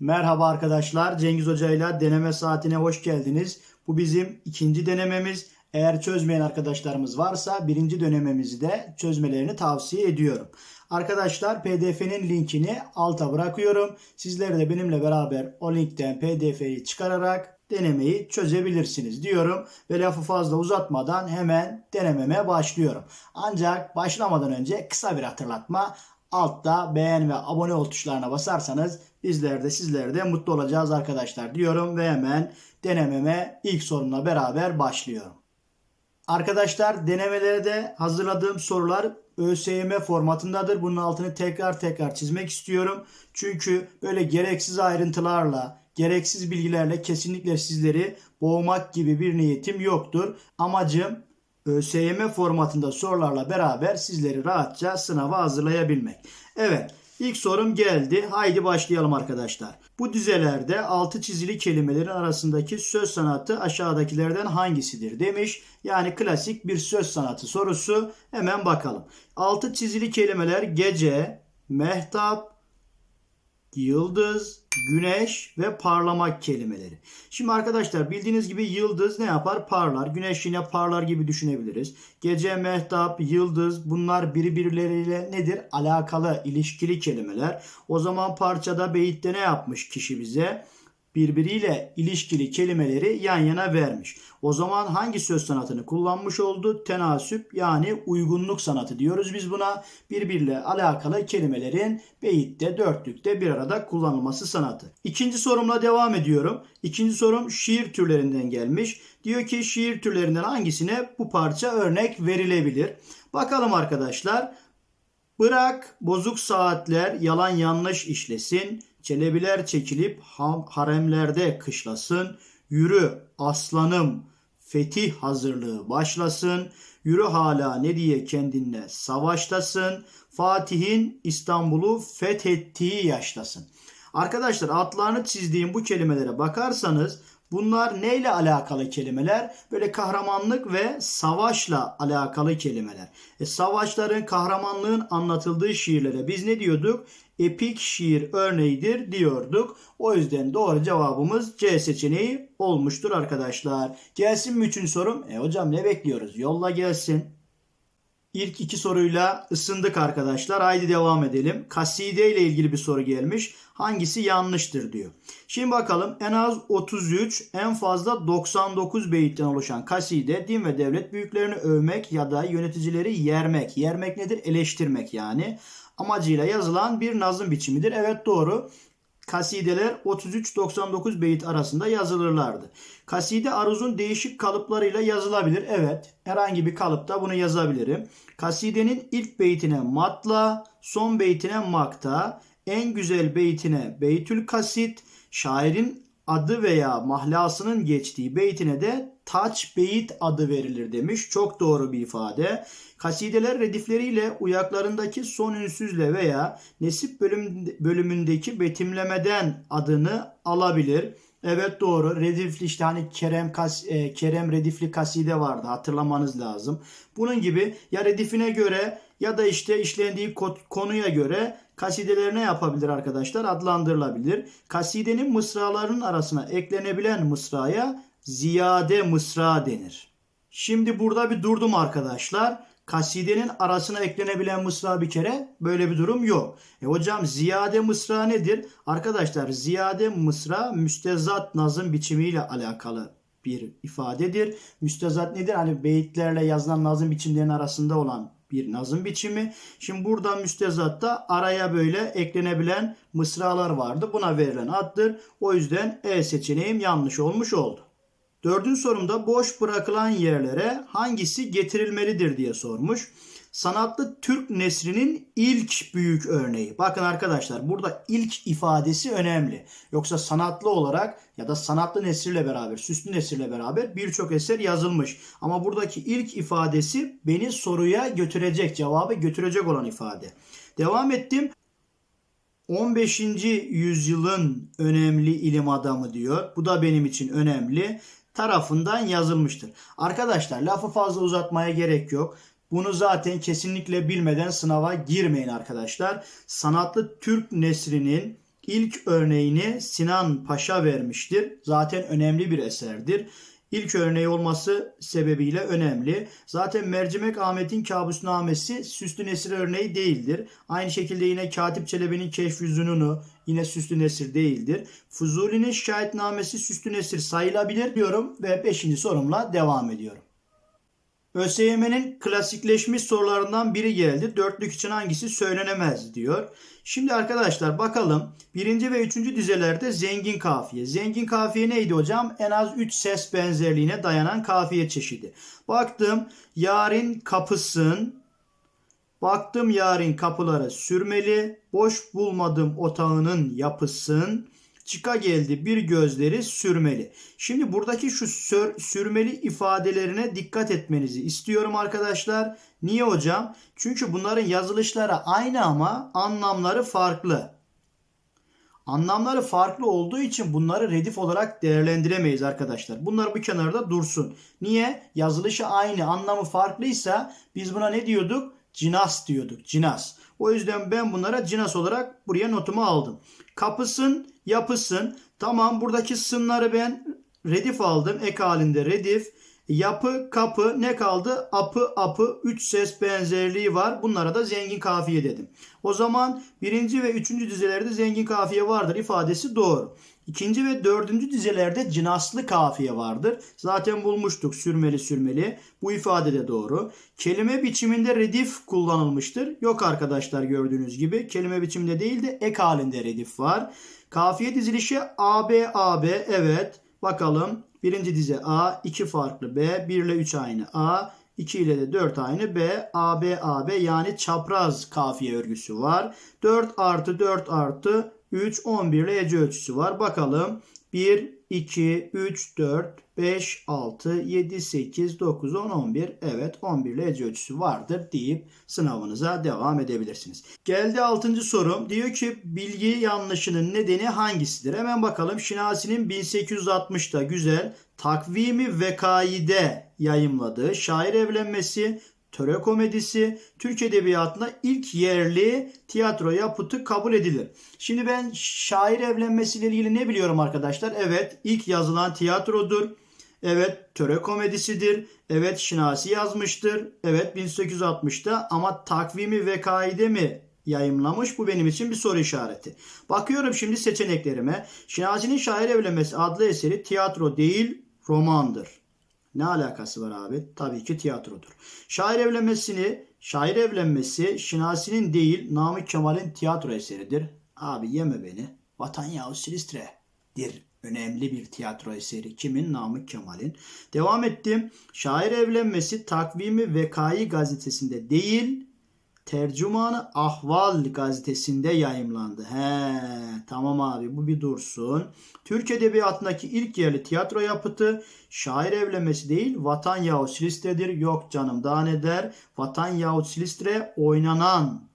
Merhaba arkadaşlar. Cengiz Hoca ile deneme saatine hoş geldiniz. Bu bizim ikinci denememiz. Eğer çözmeyen arkadaşlarımız varsa birinci dönememizi de çözmelerini tavsiye ediyorum. Arkadaşlar pdf'nin linkini alta bırakıyorum. Sizler de benimle beraber o linkten pdf'yi çıkararak denemeyi çözebilirsiniz diyorum. Ve lafı fazla uzatmadan hemen denememe başlıyorum. Ancak başlamadan önce kısa bir hatırlatma. Altta beğen ve abone ol tuşlarına basarsanız bizler de sizler de mutlu olacağız arkadaşlar diyorum ve hemen denememe ilk sorumla beraber başlıyorum. Arkadaşlar denemelerde hazırladığım sorular ÖSYM formatındadır. Bunun altını tekrar tekrar çizmek istiyorum. Çünkü böyle gereksiz ayrıntılarla, gereksiz bilgilerle kesinlikle sizleri boğmak gibi bir niyetim yoktur. Amacım ÖSYM formatında sorularla beraber sizleri rahatça sınava hazırlayabilmek. Evet ilk sorum geldi. Haydi başlayalım arkadaşlar. Bu dizelerde altı çizili kelimelerin arasındaki söz sanatı aşağıdakilerden hangisidir demiş. Yani klasik bir söz sanatı sorusu. Hemen bakalım. Altı çizili kelimeler gece, mehtap, yıldız, güneş ve parlamak kelimeleri. Şimdi arkadaşlar bildiğiniz gibi yıldız ne yapar? Parlar. Güneş yine parlar gibi düşünebiliriz. Gece, mehtap, yıldız bunlar birbirleriyle nedir? Alakalı, ilişkili kelimeler. O zaman parçada beyitte ne yapmış kişi bize? Birbiriyle ilişkili kelimeleri yan yana vermiş. O zaman hangi söz sanatını kullanmış oldu? Tenasüp yani uygunluk sanatı diyoruz biz buna. Birbiriyle alakalı kelimelerin beyitte, dörtlükte bir arada kullanılması sanatı. İkinci sorumla devam ediyorum. İkinci sorum şiir türlerinden gelmiş. Diyor ki şiir türlerinden hangisine bu parça örnek verilebilir? Bakalım arkadaşlar. Bırak bozuk saatler yalan yanlış işlesin. Çelebiler çekilip haremlerde kışlasın. Yürü aslanım fetih hazırlığı başlasın. Yürü hala ne diye kendinle savaştasın. Fatih'in İstanbul'u fethettiği yaştasın. Arkadaşlar altlarını çizdiğim bu kelimelere bakarsanız Bunlar neyle alakalı kelimeler? Böyle kahramanlık ve savaşla alakalı kelimeler. E, savaşların, kahramanlığın anlatıldığı şiirlere biz ne diyorduk? Epik şiir örneğidir diyorduk. O yüzden doğru cevabımız C seçeneği olmuştur arkadaşlar. Gelsin mi üçüncü sorum? E hocam ne bekliyoruz? Yolla gelsin. İlk iki soruyla ısındık arkadaşlar. Haydi devam edelim. Kaside ile ilgili bir soru gelmiş. Hangisi yanlıştır diyor. Şimdi bakalım en az 33 en fazla 99 beyitten oluşan kaside din ve devlet büyüklerini övmek ya da yöneticileri yermek. Yermek nedir? Eleştirmek yani. Amacıyla yazılan bir nazım biçimidir. Evet doğru kasideler 33-99 beyit arasında yazılırlardı. Kaside aruzun değişik kalıplarıyla yazılabilir. Evet herhangi bir kalıpta bunu yazabilirim. Kasidenin ilk beytine matla, son beytine makta, en güzel beytine beytül kasit, şairin adı veya mahlasının geçtiği beytine de taç beyit adı verilir demiş. Çok doğru bir ifade. Kasideler redifleriyle uyaklarındaki son ünsüzle veya nesip bölüm, bölümündeki betimlemeden adını alabilir. Evet doğru. Redifli işte hani Kerem kas, e, Kerem redifli kaside vardı. Hatırlamanız lazım. Bunun gibi ya redifine göre ya da işte işlendiği konuya göre kasideler ne yapabilir arkadaşlar? Adlandırılabilir. Kasidenin mısralarının arasına eklenebilen mısraya ziyade mısra denir. Şimdi burada bir durdum arkadaşlar. Kasidenin arasına eklenebilen mısra bir kere böyle bir durum yok. E hocam ziyade mısra nedir? Arkadaşlar ziyade mısra müstezat nazım biçimiyle alakalı bir ifadedir. Müstezat nedir? Hani beyitlerle yazılan nazım biçimlerinin arasında olan bir nazım biçimi. Şimdi burada müstezatta araya böyle eklenebilen mısralar vardı. Buna verilen addır. O yüzden E seçeneğim yanlış olmuş oldu. Dördüncü sorumda boş bırakılan yerlere hangisi getirilmelidir diye sormuş. Sanatlı Türk nesrinin ilk büyük örneği. Bakın arkadaşlar burada ilk ifadesi önemli. Yoksa sanatlı olarak ya da sanatlı nesriyle beraber, süslü nesriyle beraber birçok eser yazılmış. Ama buradaki ilk ifadesi beni soruya götürecek, cevabı götürecek olan ifade. Devam ettim. 15. yüzyılın önemli ilim adamı diyor. Bu da benim için önemli tarafından yazılmıştır. Arkadaşlar lafı fazla uzatmaya gerek yok. Bunu zaten kesinlikle bilmeden sınava girmeyin arkadaşlar. Sanatlı Türk nesrinin ilk örneğini Sinan Paşa vermiştir. Zaten önemli bir eserdir. İlk örneği olması sebebiyle önemli. Zaten Mercimek Ahmet'in kabusnamesi süslü nesir örneği değildir. Aynı şekilde yine Katip Çelebi'nin Keşfüzününü yine süslü nesir değildir. Fuzuli'nin şahitnamesi süslü nesir sayılabilir diyorum ve 5. sorumla devam ediyorum. ÖSYM'nin klasikleşmiş sorularından biri geldi. Dörtlük için hangisi söylenemez diyor. Şimdi arkadaşlar bakalım. Birinci ve üçüncü dizelerde zengin kafiye. Zengin kafiye neydi hocam? En az 3 ses benzerliğine dayanan kafiye çeşidi. Baktım yarın kapısın. Baktım yarın kapıları sürmeli. Boş bulmadım otağının yapısın. Çıka geldi bir gözleri sürmeli. Şimdi buradaki şu sür, sürmeli ifadelerine dikkat etmenizi istiyorum arkadaşlar. Niye hocam? Çünkü bunların yazılışları aynı ama anlamları farklı. Anlamları farklı olduğu için bunları redif olarak değerlendiremeyiz arkadaşlar. Bunlar bu kenarda dursun. Niye? Yazılışı aynı, anlamı farklıysa biz buna ne diyorduk? Cinas diyorduk. Cinas. O yüzden ben bunlara cinas olarak buraya notumu aldım. Kapısın, yapısın. Tamam buradaki sınları ben redif aldım. Ek halinde redif. Yapı, kapı ne kaldı? Apı, apı. Üç ses benzerliği var. Bunlara da zengin kafiye dedim. O zaman birinci ve üçüncü dizelerde zengin kafiye vardır ifadesi doğru. İkinci ve dördüncü dizelerde cinaslı kafiye vardır. Zaten bulmuştuk sürmeli sürmeli. Bu ifade de doğru. Kelime biçiminde redif kullanılmıştır. Yok arkadaşlar gördüğünüz gibi. Kelime biçiminde değil de ek halinde redif var. Kafiye dizilişi AB AB evet. Bakalım birinci dize A, iki farklı B, 1 ile 3 aynı A, 2 ile de 4 aynı B, AB AB yani çapraz kafiye örgüsü var. 4 artı 4 artı 3, 11 ile hece ölçüsü var. Bakalım 1, 2, 3, 4, 5, 6, 7, 8, 9, 10, 11. Evet 11 ile hece ölçüsü vardır deyip sınavınıza devam edebilirsiniz. Geldi 6. sorum. Diyor ki bilgi yanlışının nedeni hangisidir? Hemen bakalım. Şinasi'nin 1860'da güzel takvimi vekaide yayımladığı şair evlenmesi töre komedisi Türk Edebiyatı'nda ilk yerli tiyatro yapıtı kabul edilir. Şimdi ben şair evlenmesiyle ilgili ne biliyorum arkadaşlar? Evet ilk yazılan tiyatrodur. Evet töre komedisidir. Evet Şinasi yazmıştır. Evet 1860'da ama takvimi ve kaide mi yayımlamış? Bu benim için bir soru işareti. Bakıyorum şimdi seçeneklerime. Şinasi'nin Şair Evlenmesi adlı eseri tiyatro değil romandır. Ne alakası var abi? Tabii ki tiyatrodur. Şair evlenmesini, şair evlenmesi Şinasi'nin değil Namık Kemal'in tiyatro eseridir. Abi yeme beni. Vatan Yahu Silistre'dir. Önemli bir tiyatro eseri. Kimin? Namık Kemal'in. Devam ettim. Şair evlenmesi takvimi Vekai gazetesinde değil, Tercümanı Ahval gazetesinde yayımlandı. He, tamam abi bu bir dursun. Türk Edebiyatı'ndaki ilk yerli tiyatro yapıtı şair evlenmesi değil Vatan yahut Silistre'dir. Yok canım daha ne der? Vatan yahut Silistre oynanan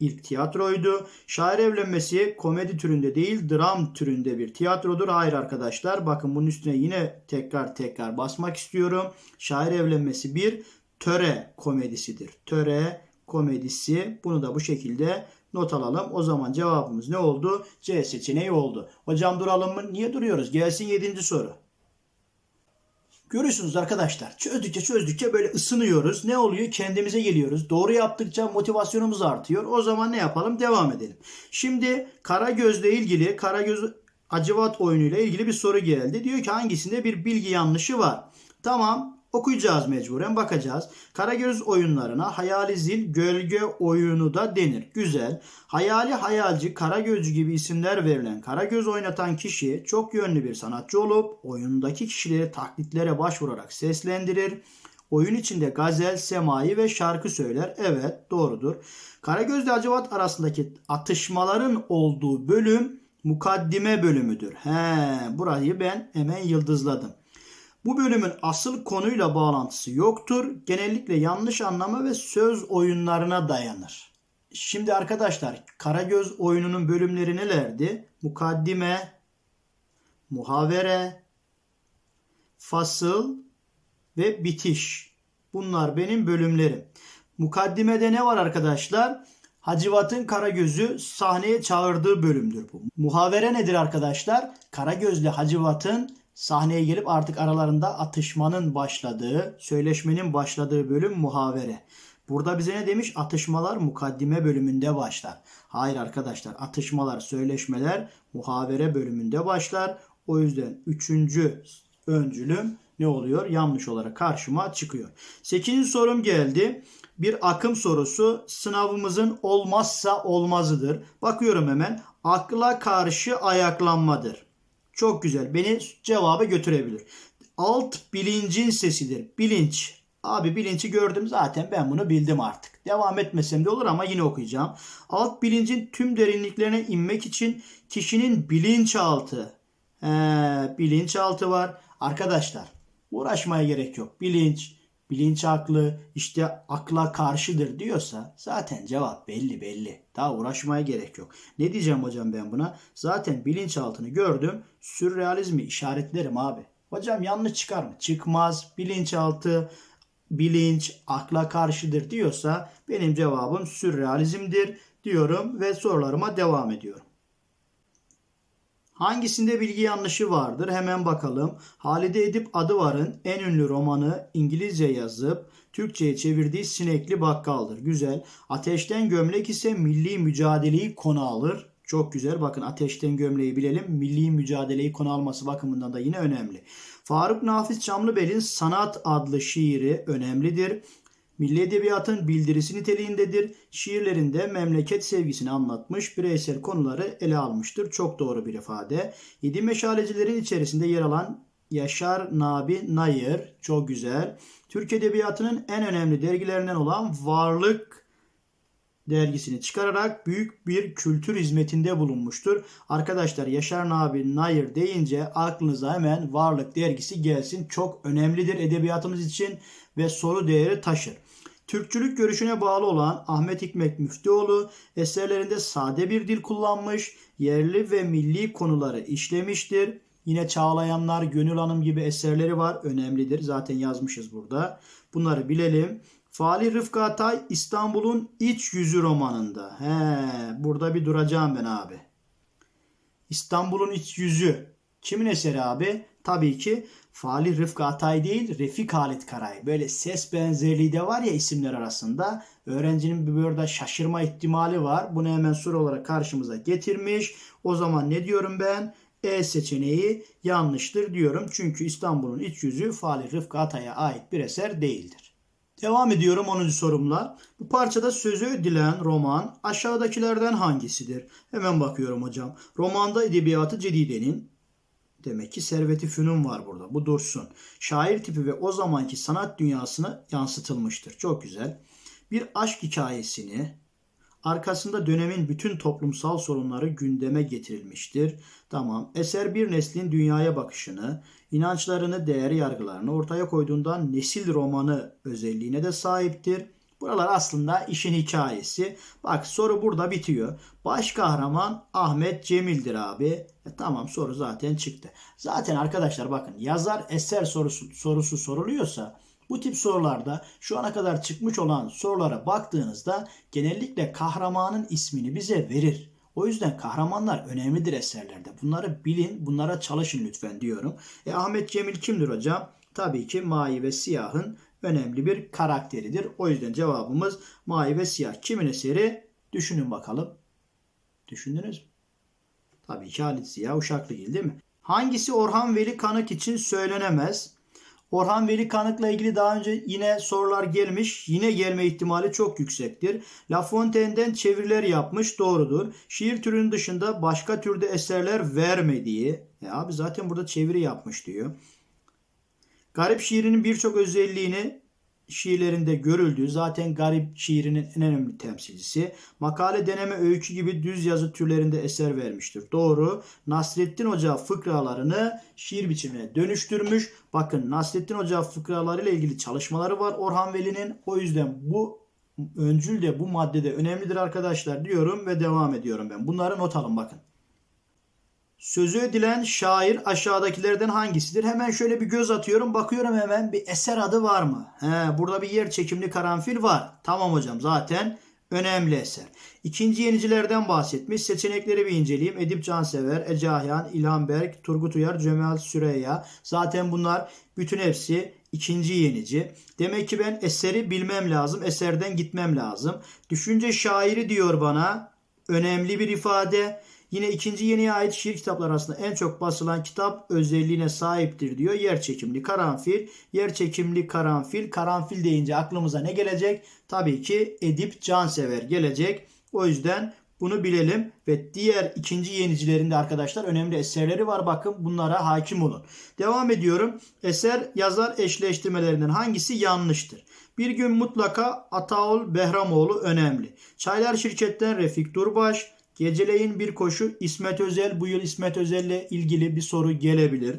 ilk tiyatroydu. Şair evlenmesi komedi türünde değil dram türünde bir tiyatrodur. Hayır arkadaşlar bakın bunun üstüne yine tekrar tekrar basmak istiyorum. Şair evlenmesi bir töre komedisidir. Töre komedisi. Bunu da bu şekilde not alalım. O zaman cevabımız ne oldu? C seçeneği oldu. Hocam duralım mı? Niye duruyoruz? Gelsin 7. soru. Görüyorsunuz arkadaşlar çözdükçe çözdükçe böyle ısınıyoruz. Ne oluyor? Kendimize geliyoruz. Doğru yaptıkça motivasyonumuz artıyor. O zaman ne yapalım? Devam edelim. Şimdi Karagöz'le ilgili Karagöz Acıvat oyunuyla ilgili bir soru geldi. Diyor ki hangisinde bir bilgi yanlışı var? Tamam okuyacağız mecburen bakacağız. Karagöz oyunlarına hayali zil gölge oyunu da denir. Güzel. Hayali hayalci Karagözcü gibi isimler verilen Karagöz oynatan kişi çok yönlü bir sanatçı olup oyundaki kişileri taklitlere başvurarak seslendirir. Oyun içinde gazel, semai ve şarkı söyler. Evet doğrudur. Karagöz ile Hacivat arasındaki atışmaların olduğu bölüm mukaddime bölümüdür. He, burayı ben hemen yıldızladım. Bu bölümün asıl konuyla bağlantısı yoktur. Genellikle yanlış anlama ve söz oyunlarına dayanır. Şimdi arkadaşlar Karagöz oyununun bölümleri nelerdi? Mukaddime, muhavere, fasıl ve bitiş. Bunlar benim bölümlerim. Mukaddimede ne var arkadaşlar? Hacivat'ın Karagöz'ü sahneye çağırdığı bölümdür bu. Muhavere nedir arkadaşlar? Karagöz'le Hacivat'ın sahneye gelip artık aralarında atışmanın başladığı, söyleşmenin başladığı bölüm muhavere. Burada bize ne demiş? Atışmalar mukaddime bölümünde başlar. Hayır arkadaşlar atışmalar, söyleşmeler muhavere bölümünde başlar. O yüzden üçüncü öncülüm ne oluyor? Yanlış olarak karşıma çıkıyor. Sekizinci sorum geldi. Bir akım sorusu sınavımızın olmazsa olmazıdır. Bakıyorum hemen. Akla karşı ayaklanmadır. Çok güzel. Beni cevaba götürebilir. Alt bilincin sesidir. Bilinç. Abi bilinci gördüm zaten ben bunu bildim artık. Devam etmesem de olur ama yine okuyacağım. Alt bilincin tüm derinliklerine inmek için kişinin bilinçaltı. He, bilinçaltı var. Arkadaşlar uğraşmaya gerek yok. Bilinç, bilinç aklı işte akla karşıdır diyorsa zaten cevap belli belli. Daha uğraşmaya gerek yok. Ne diyeceğim hocam ben buna? Zaten bilinçaltını gördüm. Sürrealizmi işaretlerim abi. Hocam yanlış çıkar mı? Çıkmaz. Bilinçaltı, bilinç, akla karşıdır diyorsa benim cevabım sürrealizmdir diyorum ve sorularıma devam ediyorum. Hangisinde bilgi yanlışı vardır? Hemen bakalım. Halide Edip Adıvar'ın en ünlü romanı İngilizce yazıp Türkçe'ye çevirdiği Sinekli Bakkal'dır. Güzel. Ateşten Gömlek ise milli mücadeleyi konu alır. Çok güzel. Bakın ateşten gömleği bilelim. Milli mücadeleyi konu alması bakımından da yine önemli. Faruk Nafiz Çamlıbel'in Sanat adlı şiiri önemlidir. Milli Edebiyatın bildirisi niteliğindedir. Şiirlerinde memleket sevgisini anlatmış, bireysel konuları ele almıştır. Çok doğru bir ifade. Yedi meşalecilerin içerisinde yer alan Yaşar Nabi Nayır, çok güzel. Türk Edebiyatı'nın en önemli dergilerinden olan Varlık dergisini çıkararak büyük bir kültür hizmetinde bulunmuştur. Arkadaşlar Yaşar Nabi Nayır deyince aklınıza hemen Varlık dergisi gelsin. Çok önemlidir edebiyatımız için ve soru değeri taşır. Türkçülük görüşüne bağlı olan Ahmet Hikmet Müftüoğlu eserlerinde sade bir dil kullanmış, yerli ve milli konuları işlemiştir. Yine Çağlayanlar, Gönül Hanım gibi eserleri var. Önemlidir. Zaten yazmışız burada. Bunları bilelim. Fali Rıfkı Atay İstanbul'un İç Yüzü romanında. He, burada bir duracağım ben abi. İstanbul'un İç Yüzü. Kimin eseri abi? Tabii ki Fali Rıfkı Atay değil Refik Halit Karay. Böyle ses benzerliği de var ya isimler arasında. Öğrencinin bir burada şaşırma ihtimali var. Bunu hemen soru olarak karşımıza getirmiş. O zaman ne diyorum ben? E seçeneği yanlıştır diyorum. Çünkü İstanbul'un iç yüzü Fali Rıfkı Atay'a ait bir eser değildir. Devam ediyorum 10. sorumla. Bu parçada sözü edilen roman aşağıdakilerden hangisidir? Hemen bakıyorum hocam. Romanda edebiyatı cedidenin Demek ki serveti fünun var burada. Bu dursun. Şair tipi ve o zamanki sanat dünyasına yansıtılmıştır. Çok güzel. Bir aşk hikayesini arkasında dönemin bütün toplumsal sorunları gündeme getirilmiştir. Tamam. Eser bir neslin dünyaya bakışını, inançlarını, değer yargılarını ortaya koyduğundan nesil romanı özelliğine de sahiptir. Buralar aslında işin hikayesi. Bak soru burada bitiyor. Baş kahraman Ahmet Cemil'dir abi. E, tamam soru zaten çıktı. Zaten arkadaşlar bakın yazar eser sorusu, sorusu soruluyorsa bu tip sorularda şu ana kadar çıkmış olan sorulara baktığınızda genellikle kahramanın ismini bize verir. O yüzden kahramanlar önemlidir eserlerde. Bunları bilin, bunlara çalışın lütfen diyorum. E, Ahmet Cemil kimdir hocam? Tabii ki Mavi ve Siyah'ın önemli bir karakteridir. O yüzden cevabımız Mavi ve Siyah. Kimin eseri? Düşünün bakalım. Düşündünüz mü? Tabii ki Halit Ziya Uşaklıgil değil mi? Hangisi Orhan Veli Kanık için söylenemez? Orhan Veli Kanık'la ilgili daha önce yine sorular gelmiş. Yine gelme ihtimali çok yüksektir. La Fontaine'den çeviriler yapmış. Doğrudur. Şiir türünün dışında başka türde eserler vermediği. E abi zaten burada çeviri yapmış diyor. Garip şiirinin birçok özelliğini şiirlerinde görüldüğü zaten garip şiirinin en önemli temsilcisi. Makale, deneme, öykü gibi düz yazı türlerinde eser vermiştir. Doğru. Nasrettin Hoca fıkralarını şiir biçimine dönüştürmüş. Bakın Nasrettin Hoca fıkralarıyla ilgili çalışmaları var Orhan Veli'nin. O yüzden bu öncül de bu maddede önemlidir arkadaşlar diyorum ve devam ediyorum ben. Bunları not alın bakın. Sözü edilen şair aşağıdakilerden hangisidir? Hemen şöyle bir göz atıyorum. Bakıyorum hemen bir eser adı var mı? He, burada bir yer çekimli karanfil var. Tamam hocam zaten önemli eser. İkinci yenicilerden bahsetmiş. Seçenekleri bir inceleyeyim. Edip Cansever, Ece Ahyan, İlhan Berk, Turgut Uyar, Cemal Süreyya. Zaten bunlar bütün hepsi ikinci yenici. Demek ki ben eseri bilmem lazım. Eserden gitmem lazım. Düşünce şairi diyor bana. Önemli bir ifade. Yine ikinci yeniye ait şiir kitapları arasında en çok basılan kitap özelliğine sahiptir diyor. Yer çekimli karanfil. Yer çekimli karanfil. Karanfil deyince aklımıza ne gelecek? Tabii ki Edip Cansever gelecek. O yüzden bunu bilelim ve diğer ikinci yenicilerinde arkadaşlar önemli eserleri var. Bakın bunlara hakim olun. Devam ediyorum. Eser yazar eşleştirmelerinden hangisi yanlıştır? Bir gün mutlaka Ataol Behramoğlu önemli. Çaylar şirketten Refik Durbaş. Geceleyin bir koşu İsmet Özel. Bu yıl İsmet Özel'le ilgili bir soru gelebilir.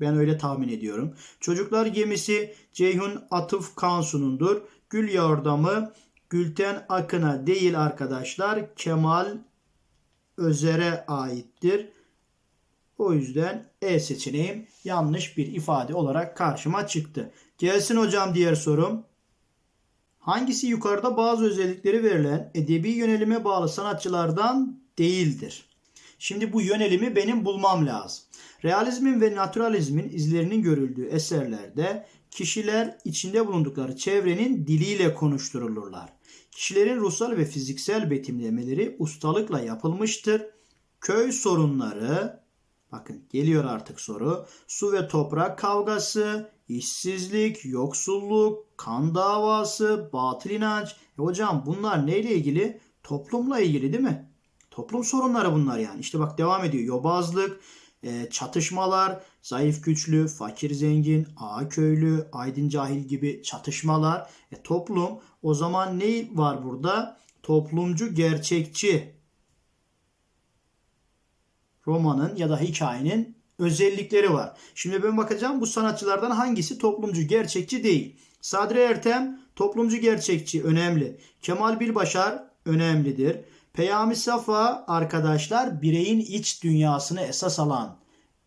Ben öyle tahmin ediyorum. Çocuklar gemisi Ceyhun Atıf Kansu'nundur. Gül yordamı Gülten Akın'a değil arkadaşlar. Kemal Özer'e aittir. O yüzden E seçeneğim yanlış bir ifade olarak karşıma çıktı. Gelsin hocam diğer sorum. Hangisi yukarıda bazı özellikleri verilen edebi yönelime bağlı sanatçılardan değildir? Şimdi bu yönelimi benim bulmam lazım. Realizmin ve naturalizmin izlerinin görüldüğü eserlerde kişiler içinde bulundukları çevrenin diliyle konuşturulurlar. Kişilerin ruhsal ve fiziksel betimlemeleri ustalıkla yapılmıştır. Köy sorunları, bakın geliyor artık soru, su ve toprak kavgası, işsizlik, yoksulluk, kan davası, batıl inanç. E hocam bunlar neyle ilgili? Toplumla ilgili değil mi? Toplum sorunları bunlar yani. İşte bak devam ediyor. Yobazlık, e, çatışmalar, zayıf güçlü, fakir zengin, ağa köylü, aydın cahil gibi çatışmalar. E, toplum o zaman ne var burada? Toplumcu gerçekçi romanın ya da hikayenin özellikleri var. Şimdi ben bakacağım bu sanatçılardan hangisi toplumcu gerçekçi değil. Sadri Ertem toplumcu gerçekçi önemli. Kemal Bilbaşar önemlidir. Peyami Safa arkadaşlar bireyin iç dünyasını esas alan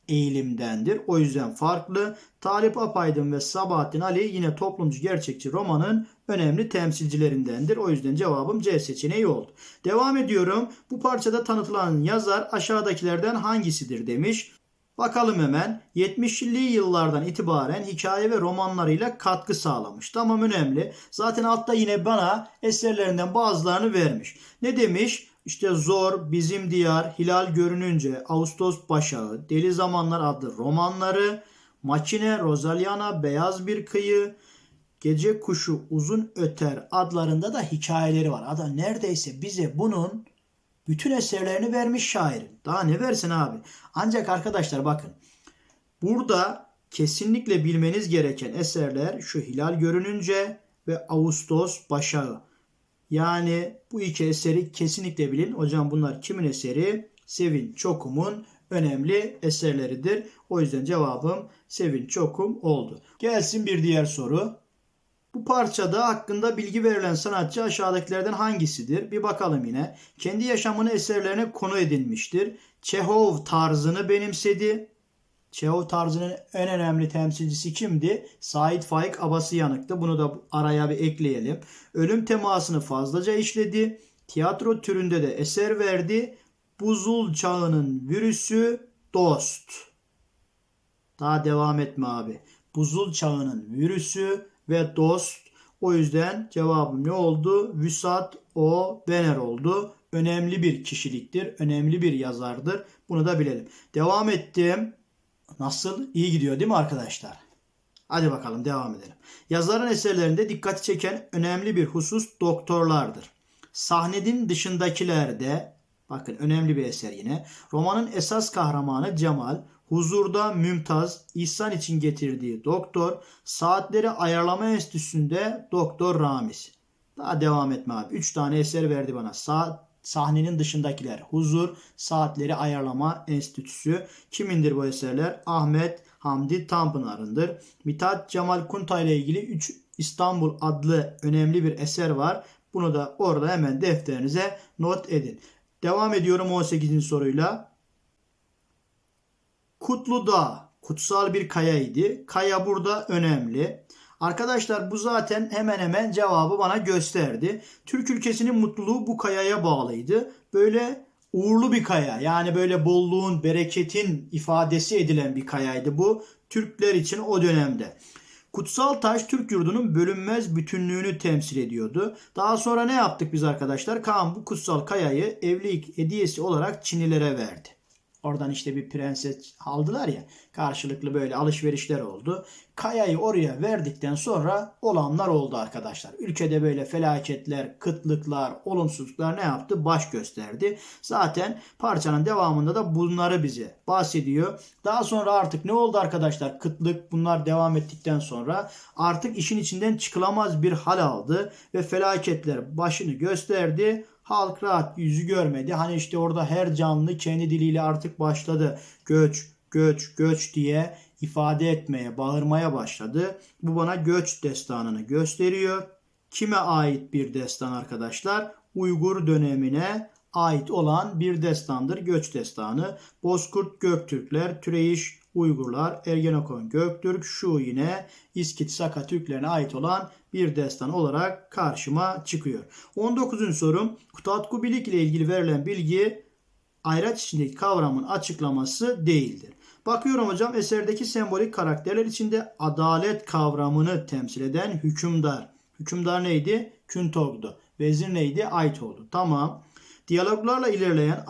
eğilimdendir. O yüzden farklı. Talip Apaydın ve Sabahattin Ali yine toplumcu gerçekçi romanın önemli temsilcilerindendir. O yüzden cevabım C seçeneği oldu. Devam ediyorum. Bu parçada tanıtılan yazar aşağıdakilerden hangisidir demiş. Bakalım hemen 70'li yıllardan itibaren hikaye ve romanlarıyla katkı sağlamış. Tamam önemli. Zaten altta yine bana eserlerinden bazılarını vermiş. Ne demiş? İşte Zor, Bizim Diyar, Hilal Görününce, Ağustos Başağı, Deli Zamanlar adlı romanları, Makine, Rozaliana, Beyaz Bir Kıyı, Gece Kuşu, Uzun Öter adlarında da hikayeleri var. Adam neredeyse bize bunun bütün eserlerini vermiş şairin. Daha ne versin abi? Ancak arkadaşlar bakın. Burada kesinlikle bilmeniz gereken eserler şu Hilal Görününce ve Ağustos Başağı. Yani bu iki eseri kesinlikle bilin. Hocam bunlar kimin eseri? Sevin Çokum'un önemli eserleridir. O yüzden cevabım Sevin Çokum oldu. Gelsin bir diğer soru. Bu parçada hakkında bilgi verilen sanatçı aşağıdakilerden hangisidir? Bir bakalım yine. Kendi yaşamını eserlerine konu edinmiştir. Çehov tarzını benimsedi. Çehov tarzının en önemli temsilcisi kimdi? Said Faik Abasıyanık'tı. Bunu da araya bir ekleyelim. Ölüm temasını fazlaca işledi. Tiyatro türünde de eser verdi. Buzul çağının virüsü dost. Daha devam etme abi. Buzul çağının virüsü ve dost. O yüzden cevabım ne oldu? Vüsat O. Bener oldu. Önemli bir kişiliktir. Önemli bir yazardır. Bunu da bilelim. Devam ettim. Nasıl? İyi gidiyor değil mi arkadaşlar? Hadi bakalım devam edelim. Yazarın eserlerinde dikkati çeken önemli bir husus doktorlardır. Sahnenin dışındakilerde bakın önemli bir eser yine. Romanın esas kahramanı Cemal, huzurda Mümtaz, İhsan için getirdiği doktor, saatleri ayarlama enstitüsünde doktor Ramiz. Daha devam etme abi. Üç tane eser verdi bana. Saat sahnenin dışındakiler. Huzur, Saatleri Ayarlama Enstitüsü. Kimindir bu eserler? Ahmet Hamdi Tanpınar'ındır. Mithat Cemal Kuntay ile ilgili 3 İstanbul adlı önemli bir eser var. Bunu da orada hemen defterinize not edin. Devam ediyorum 18. soruyla. Kutlu Dağ kutsal bir kaya idi. Kaya burada önemli. Arkadaşlar bu zaten hemen hemen cevabı bana gösterdi. Türk ülkesinin mutluluğu bu kayaya bağlıydı. Böyle uğurlu bir kaya yani böyle bolluğun, bereketin ifadesi edilen bir kayaydı bu Türkler için o dönemde. Kutsal taş Türk yurdunun bölünmez bütünlüğünü temsil ediyordu. Daha sonra ne yaptık biz arkadaşlar? Kaan bu kutsal kayayı evlilik hediyesi olarak Çinlilere verdi. Oradan işte bir prenses aldılar ya karşılıklı böyle alışverişler oldu. Kayayı oraya verdikten sonra olanlar oldu arkadaşlar. Ülkede böyle felaketler, kıtlıklar, olumsuzluklar ne yaptı? Baş gösterdi. Zaten parçanın devamında da bunları bize bahsediyor. Daha sonra artık ne oldu arkadaşlar? Kıtlık bunlar devam ettikten sonra artık işin içinden çıkılamaz bir hal aldı ve felaketler başını gösterdi halk rahat yüzü görmedi. Hani işte orada her canlı kendi diliyle artık başladı. Göç, göç, göç diye ifade etmeye, bağırmaya başladı. Bu bana göç destanını gösteriyor. Kime ait bir destan arkadaşlar? Uygur dönemine ait olan bir destandır Göç Destanı. Bozkurt Göktürkler, Türeyiş Uygurlar, Ergenekon Göktürk, şu yine İskit Saka Türklerine ait olan bir destan olarak karşıma çıkıyor. 19. sorum Kutatku Bilik ile ilgili verilen bilgi ayraç içindeki kavramın açıklaması değildir. Bakıyorum hocam eserdeki sembolik karakterler içinde adalet kavramını temsil eden hükümdar. Hükümdar neydi? Küntog'du. Vezir neydi? Aytoldu. Tamam. Diyaloglarla ilerleyen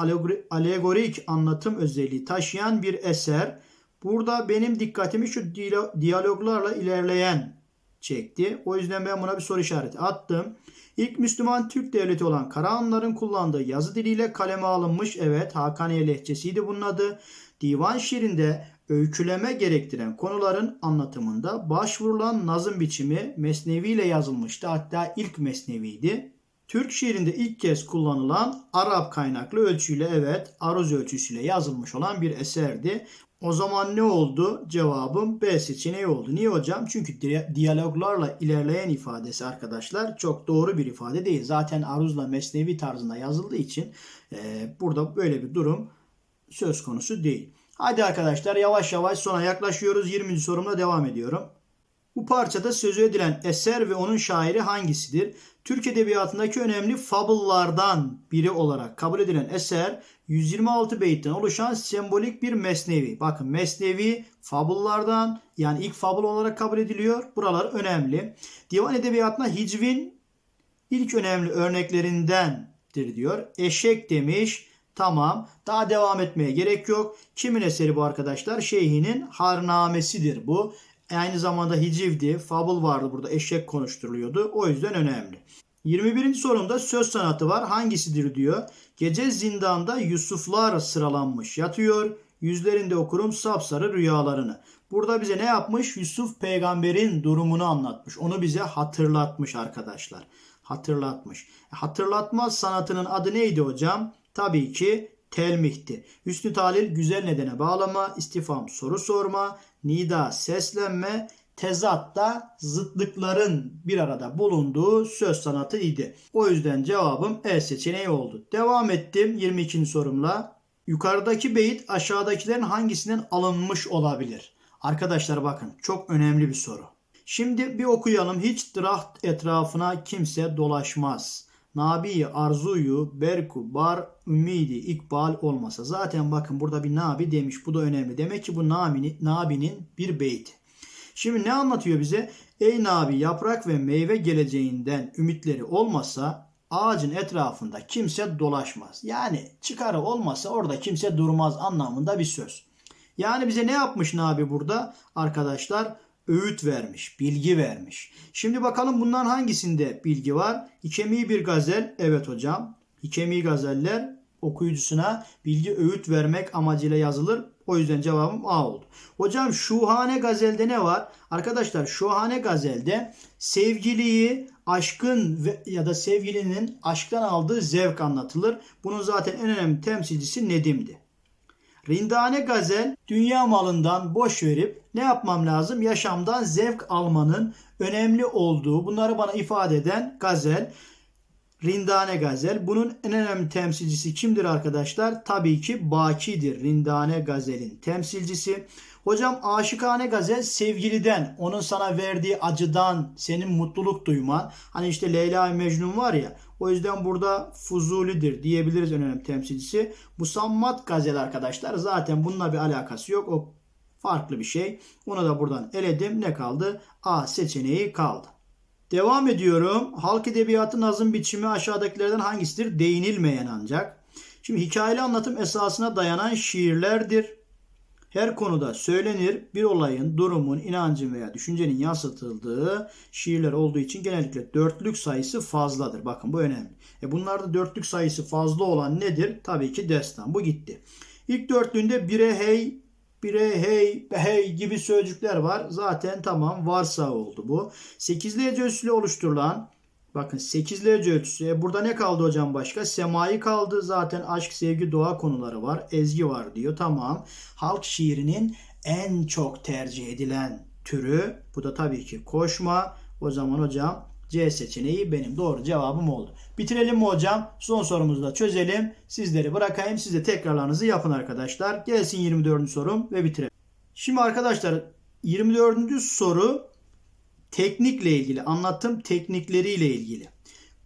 alegorik anlatım özelliği taşıyan bir eser. Burada benim dikkatimi şu diyaloglarla ilerleyen çekti. O yüzden ben buna bir soru işareti attım. İlk Müslüman Türk devleti olan Karahanlıların kullandığı yazı diliyle kaleme alınmış. Evet Hakaniye lehçesiydi bunun adı. Divan şiirinde öyküleme gerektiren konuların anlatımında başvurulan nazım biçimi Mesnevi ile yazılmıştı. Hatta ilk Mesnevi'ydi. Türk şiirinde ilk kez kullanılan Arap kaynaklı ölçüyle evet aruz ölçüsüyle yazılmış olan bir eserdi. O zaman ne oldu? Cevabım B seçeneği oldu. Niye hocam? Çünkü diyaloglarla ilerleyen ifadesi arkadaşlar çok doğru bir ifade değil. Zaten aruzla mesnevi tarzında yazıldığı için e, burada böyle bir durum söz konusu değil. Hadi arkadaşlar yavaş yavaş sona yaklaşıyoruz. 20. sorumla devam ediyorum. Bu parçada sözü edilen eser ve onun şairi hangisidir? Türk Edebiyatı'ndaki önemli fabıllardan biri olarak kabul edilen eser 126 beyitten oluşan sembolik bir mesnevi. Bakın mesnevi fabıllardan yani ilk fabul olarak kabul ediliyor. Buralar önemli. Divan Edebiyatı'na hicvin ilk önemli örneklerindendir diyor. Eşek demiş. Tamam. Daha devam etmeye gerek yok. Kimin eseri bu arkadaşlar? Şeyhinin harnamesidir bu. Aynı zamanda hicivdi, fabul vardı burada eşek konuşturuluyordu. O yüzden önemli. 21. sorumda söz sanatı var. Hangisidir diyor. Gece zindanda Yusuflar sıralanmış yatıyor. Yüzlerinde okurum sapsarı rüyalarını. Burada bize ne yapmış? Yusuf peygamberin durumunu anlatmış. Onu bize hatırlatmış arkadaşlar. Hatırlatmış. Hatırlatma sanatının adı neydi hocam? Tabii ki telmihti. Hüsnü talil güzel nedene bağlama, istifam soru sorma, nida seslenme, tezatta zıtlıkların bir arada bulunduğu söz sanatı idi. O yüzden cevabım E seçeneği oldu. Devam ettim 22. sorumla. Yukarıdaki beyit aşağıdakilerin hangisinden alınmış olabilir? Arkadaşlar bakın çok önemli bir soru. Şimdi bir okuyalım. Hiç draht etrafına kimse dolaşmaz. Nabi arzuyu berku bar ümidi ikbal olmasa. Zaten bakın burada bir nabi demiş. Bu da önemli. Demek ki bu nabinin, nabinin bir beyti. Şimdi ne anlatıyor bize? Ey Nabi yaprak ve meyve geleceğinden ümitleri olmasa ağacın etrafında kimse dolaşmaz. Yani çıkarı olmasa orada kimse durmaz anlamında bir söz. Yani bize ne yapmış Nabi burada? Arkadaşlar öğüt vermiş, bilgi vermiş. Şimdi bakalım bundan hangisinde bilgi var? İkemi bir gazel. Evet hocam. İkemi gazeller okuyucusuna bilgi öğüt vermek amacıyla yazılır. O yüzden cevabım A oldu. Hocam Şuhane Gazel'de ne var? Arkadaşlar Şuhane Gazel'de sevgiliyi aşkın ve, ya da sevgilinin aşktan aldığı zevk anlatılır. Bunun zaten en önemli temsilcisi Nedim'di. Rindane Gazel dünya malından boş verip ne yapmam lazım? Yaşamdan zevk almanın önemli olduğu bunları bana ifade eden gazel. Rindane Gazel. Bunun en önemli temsilcisi kimdir arkadaşlar? Tabii ki Baki'dir. Rindane Gazel'in temsilcisi. Hocam aşıkane gazel sevgiliden, onun sana verdiği acıdan, senin mutluluk duyman. Hani işte Leyla ve Mecnun var ya. O yüzden burada Fuzuli'dir diyebiliriz en önemli temsilcisi. Musammat gazel arkadaşlar zaten bununla bir alakası yok. O farklı bir şey. Onu da buradan eledim. Ne kaldı? A seçeneği kaldı. Devam ediyorum. Halk edebiyatı nazım biçimi aşağıdakilerden hangisidir? Değinilmeyen ancak. Şimdi hikayeli anlatım esasına dayanan şiirlerdir. Her konuda söylenir bir olayın, durumun, inancın veya düşüncenin yansıtıldığı şiirler olduğu için genellikle dörtlük sayısı fazladır. Bakın bu önemli. E bunlarda dörtlük sayısı fazla olan nedir? Tabii ki destan. Bu gitti. İlk dörtlüğünde bire hey, bire hey, hey gibi sözcükler var. Zaten tamam varsa oldu bu. Sekizli hece oluşturulan Bakın 8'li hece ölçüsü. E burada ne kaldı hocam başka? Semai kaldı. Zaten aşk, sevgi, doğa konuları var. Ezgi var diyor. Tamam. Halk şiirinin en çok tercih edilen türü. Bu da tabii ki koşma. O zaman hocam C seçeneği benim doğru cevabım oldu. Bitirelim mi hocam? Son sorumuzu da çözelim. Sizleri bırakayım. Siz de tekrarlarınızı yapın arkadaşlar. Gelsin 24. sorum ve bitirelim. Şimdi arkadaşlar 24. soru teknikle ilgili, anlatım teknikleriyle ilgili.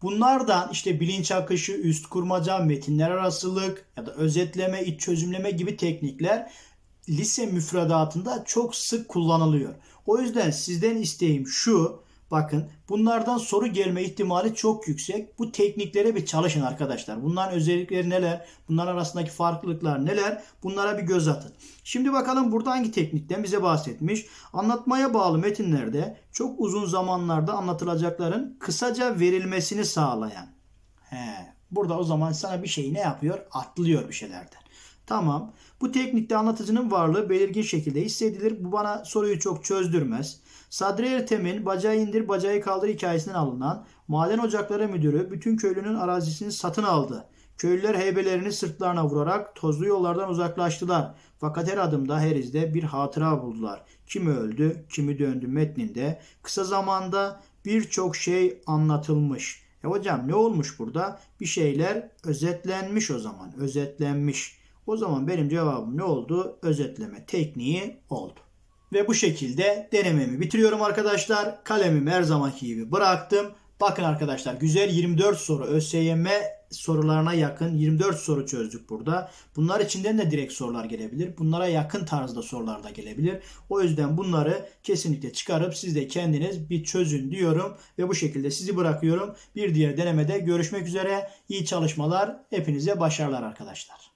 Bunlardan işte bilinç akışı, üst kurmaca, metinler arasılık ya da özetleme, iç çözümleme gibi teknikler lise müfredatında çok sık kullanılıyor. O yüzden sizden isteğim şu. Bakın bunlardan soru gelme ihtimali çok yüksek. Bu tekniklere bir çalışın arkadaşlar. Bunların özellikleri neler? Bunların arasındaki farklılıklar neler? Bunlara bir göz atın. Şimdi bakalım burada hangi teknikten bize bahsetmiş? Anlatmaya bağlı metinlerde çok uzun zamanlarda anlatılacakların kısaca verilmesini sağlayan. He, burada o zaman sana bir şey ne yapıyor? Atlıyor bir şeylerden. Tamam. Bu teknikte anlatıcının varlığı belirgin şekilde hissedilir. Bu bana soruyu çok çözdürmez. Sadri Ertem'in bacağı indir bacağı kaldır hikayesinden alınan maden ocakları müdürü bütün köylünün arazisini satın aldı. Köylüler heybelerini sırtlarına vurarak tozlu yollardan uzaklaştılar. Fakat her adımda her izde bir hatıra buldular. Kimi öldü, kimi döndü metninde. Kısa zamanda birçok şey anlatılmış. E hocam ne olmuş burada? Bir şeyler özetlenmiş o zaman. Özetlenmiş. O zaman benim cevabım ne oldu? Özetleme tekniği oldu. Ve bu şekilde denememi bitiriyorum arkadaşlar. Kalemimi her zamanki gibi bıraktım. Bakın arkadaşlar güzel 24 soru ÖSYM sorularına yakın 24 soru çözdük burada. Bunlar içinden de direkt sorular gelebilir. Bunlara yakın tarzda sorular da gelebilir. O yüzden bunları kesinlikle çıkarıp siz de kendiniz bir çözün diyorum. Ve bu şekilde sizi bırakıyorum. Bir diğer denemede görüşmek üzere. İyi çalışmalar. Hepinize başarılar arkadaşlar.